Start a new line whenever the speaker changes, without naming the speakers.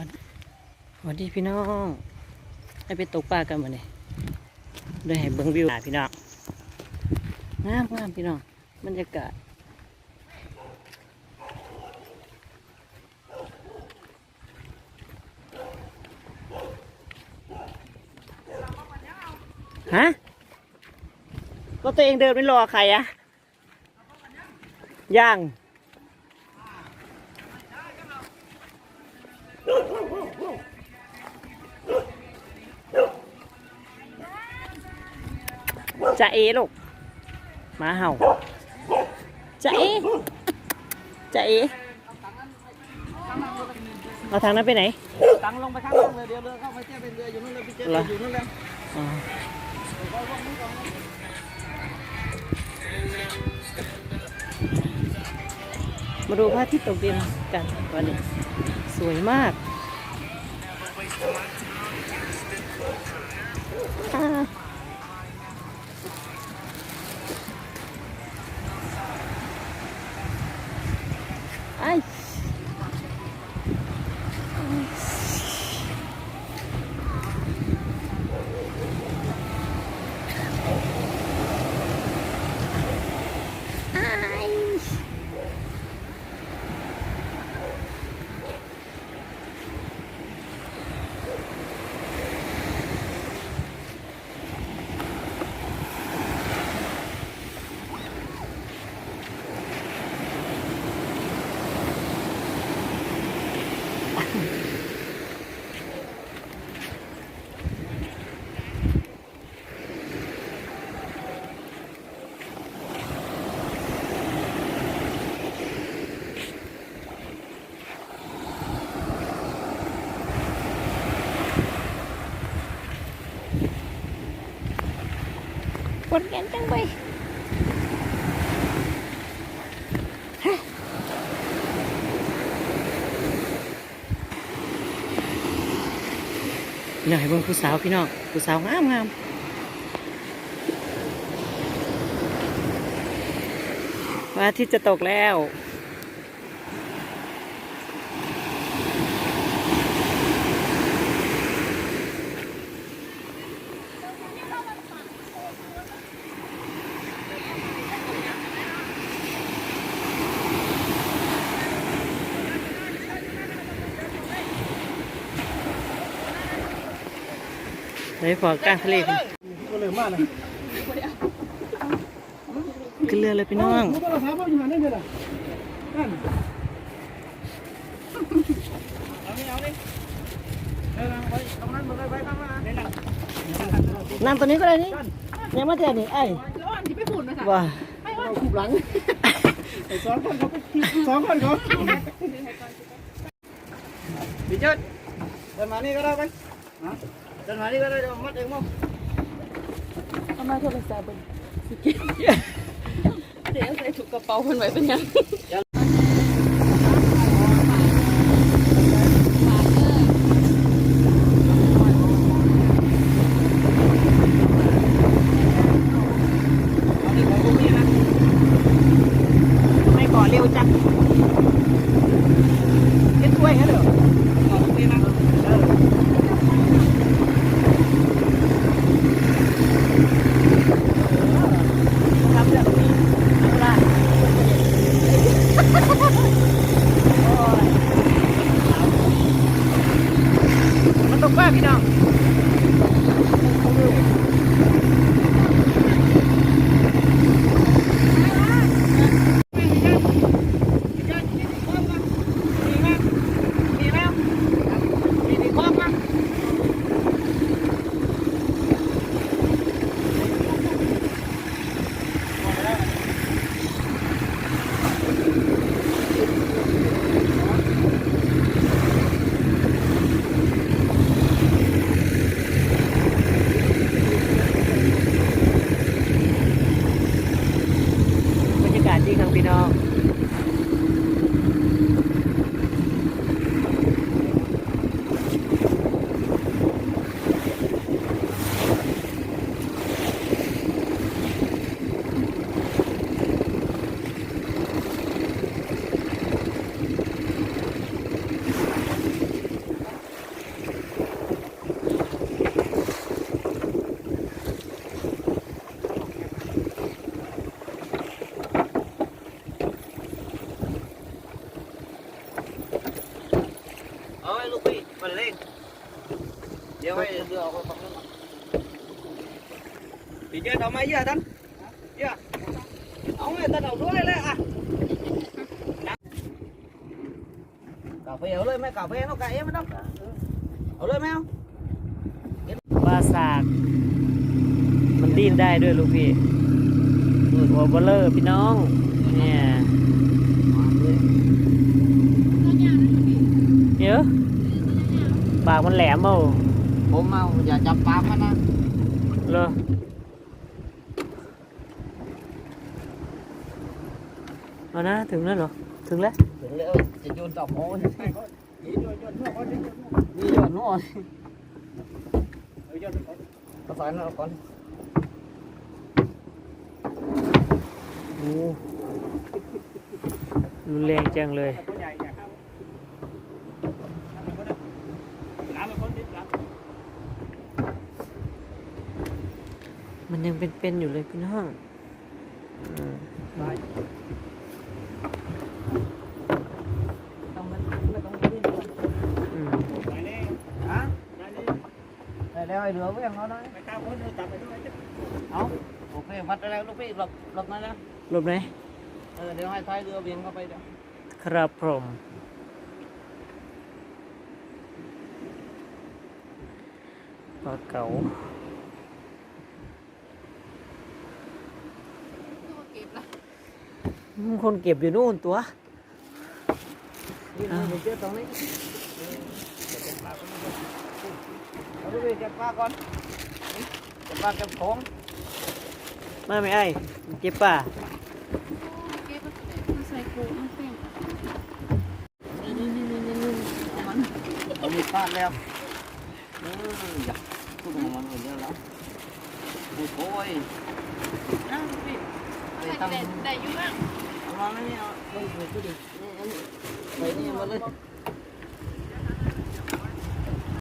วันสวัสดีพี่น้อง ให้ไปตกปลากันมาเนี่ยได้ให้เบิ้งวิวพี่น้อง งามงามพี่น้องบรรยากาศฮะก็ตัวเองเดินไม่รอใครอะยัง จะเอลูกหมาเห่าจะเอจะเอเอาทางนั้นไปไหน
ตังลงไปข้างล่างเลยเดี๋ยวเรือเข้าไปเทียบเป็นเรืออยู่นู่นเลยพี่เจ๊
เหรอ
อยู่นู่นเลย
อ๋อมาดูพระอาทิตย์ตกดินกันวันนี้สวยมาก อ่ ดแขนจังไปอยากให้เบิ่งผู้สาวพี่น้องผู้สาวงามงามพระอาทิตย์จะตกแล้ว เลยพอกลางทะเลขึ้น
ก็เลยมากเลย
ขึ้นเรือเลยพี่น้อง
รู้ว่าเราถามว่าอยู่หันได้เลยล่ะนั่นเอานี่เอานี่เออไปตรงนั้นไปไปข้างหน้านี่แหละ
น้ำตัวนี้ก็ได้นี่ยังมาเจอนี่ไอ้
ร้อนที่ไปฝุ่นนะคะ
ว่า
เราคูบหลังไอ้สองคนเขาไปสองคนเขาพี่เจิดเดินมานี่ก็ได้ไป เดินมานี่ก็ได้เดี๋ยวมัดเองมั้ง
เอามาโทรศัพท์เป็นสกินเดี๋ยวใส่ถุงกระเป๋าคนไว้เป็นยัง
เอานี่ของพวกนี้นะ
ไม่ก่อเร็วจังเก็บถ้วยงั้นเหรอ
ของพวกนี้นะเออ
ทำเรื่องนี้เอาละ ว่าพี่น้อง
ลูกพี่ไปเล่นเดี๋ยวให้เรือออกไปฝั่งนู้นพี่เจ้าทำไมเยอะท่านเยอะเอาไงท่านเอาด้วยเลยอะกาแฟเอาเลยไหมกาแฟเอาไก่ไม่ต้องเอาเลยไหมเอา
ปลาสากมันดิ้นได้ด้วยลูกพี่ตัวเบลเลอร์พี่น้องเนี่ยเยอะ ปากมันแหลมเอา
ผมเอาอย่าจับปากมันนะ
เลยเอานะถึงแล้วเหรอ ถึงแล้ว
ถึงแล้วจะโยนดอกโอ้ยนี่โยนนวดนี่โยนนวดก็ใส่นวดก่อน
โอ้รุนแรงจังเลย มันยังเป็นๆอยู่เลยพี่น้องอืม
ต้องมันไม่ต้องดิ้น
อืม
ฮะได้แล้วไอ้เหลือเว้ยเอาได้เอาโอเคพัดได้แล้วลูกพี่หลบหลบมาแล้ว
หลบไหน
เออเดี๋ยวให้ท้ายเรือเบี่ยงเข้าไปเดี๋ยว
ครับผมปลาเก๋าอืม คนเก็บอยู่นู่นตัว
นี่นะเดี๋ยวเจอตรงนี้เอาลูกพี่เก็บปลาก่อนเก็บปลาเก็บของ
มาไม่ไอ้เก็บป่า
เก็บมาใส่กูมันแป้ง
เอามีดฟาดแล้วเอออยากทุกมันหมดแล้วโอ้โหย
อ้าวพี่
ไป
ใส่
ทำ
ได้ได้อยู่บ้าง
เอามาไม่เอาไปไ